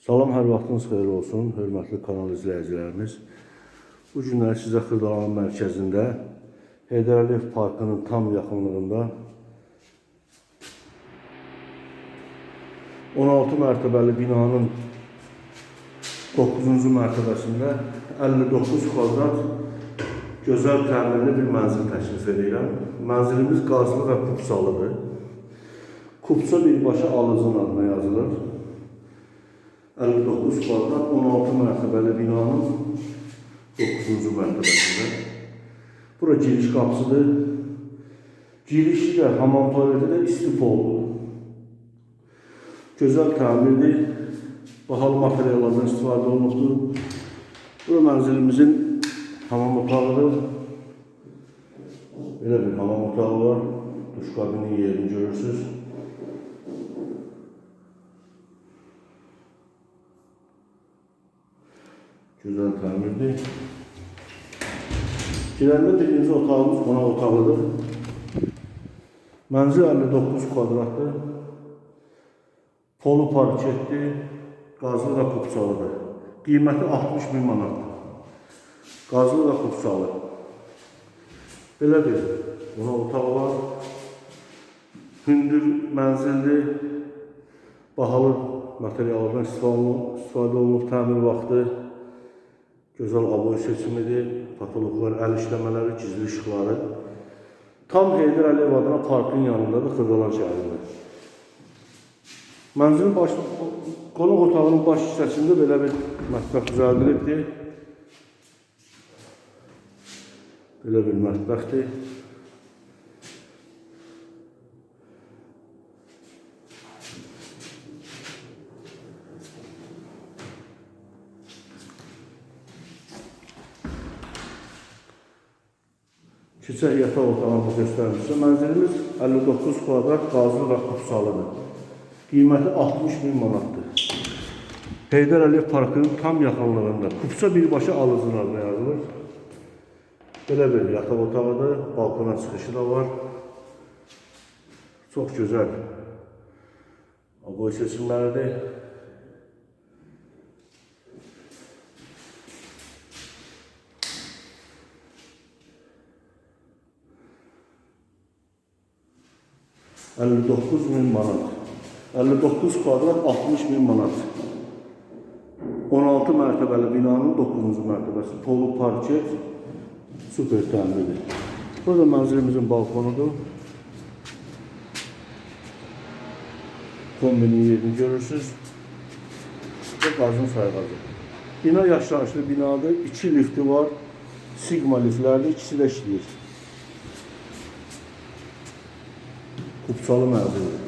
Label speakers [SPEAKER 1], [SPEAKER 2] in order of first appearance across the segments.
[SPEAKER 1] Salam, hər vaxtınız xeyir olsun, hörmətli kanal izləyicilərimiz. Bu günlər sizə Xırdalanın mərkəzində Heydər Parkının tam yaxınlığında 16 mərtəbəli binanın 9-cu mərtəbəsində 59 kvadrat gözəl təmirli bir mənzil təklif edirəm. Mənzilimiz qazlı və kupsalıdır. Kupsa birbaşa alıcının adına yazılır. 59 kvadrat 16 mərtəbəli binanın 9-cu mərtəbəsində. Bura giriş qapısıdır. Girişi də hamam tualeti də istifolu. Gözəl təmirdir. Bahalı materiallardan istifadə olunubdur. Bura mənzilimizin hamam otağıdır. Belə bir hamam otağı var. Duş kabinin yerini görürsünüz. Güzel təmirdir. Girəndə birinci otağımız qonaq otağıdır. Mənzil 59 kvadratdır. Polu parketli, qazlı və kupçalıdır. Qiyməti 60 min manatdır. Qazlı və kupçalı. Belə bir qonaq otağı var. Hündür mənzilli, bahalı materiallardan istifadə olunub təmir vaxtı. Gözəl aboy seçimidir, patologlar, əl işləmələri, gizli işıqları. Tam Heydər Əliyev adına parkın yanındadır, Xırdalan şəhərində. Mənzilin baş, qonaq otağının baş hissəsində belə bir mətbəx düzəldilibdir. Belə bir mətbəxdir. Küçük yataq otağımızı göstərmişdir. Mənzilimiz 59 kvadrat qazlı və qapsalıdır. Qiyməti 60 min manatdır. Heydər Əliyev parkının tam yaxınlığında. Kupsa birbaşa alıcılarına yazılır. Belə bir yataq otağıdır. Balkona çıxışı da var. Çox gözəl. Aboy seçilməlidir. 59 bin manat. 59 kvadrat 60 bin manat. 16 mərtəbəli binanın 9-cu mərtəbəsi polu parket super təmirdir. Bu da mənzilimizin balkonudur. Kombinin yerini görürsünüz. Bu qazın sayğacı. Bina yaşlanışlı binadır. 2 lifti var. Sigma liftlərdir. İkisi də işləyir. Kupsalı mənzildir.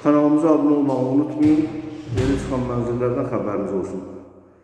[SPEAKER 1] Kanalımıza abunə olmağı unutmayın. Yeni çıxan mənzillərdən xəbəriniz olsun.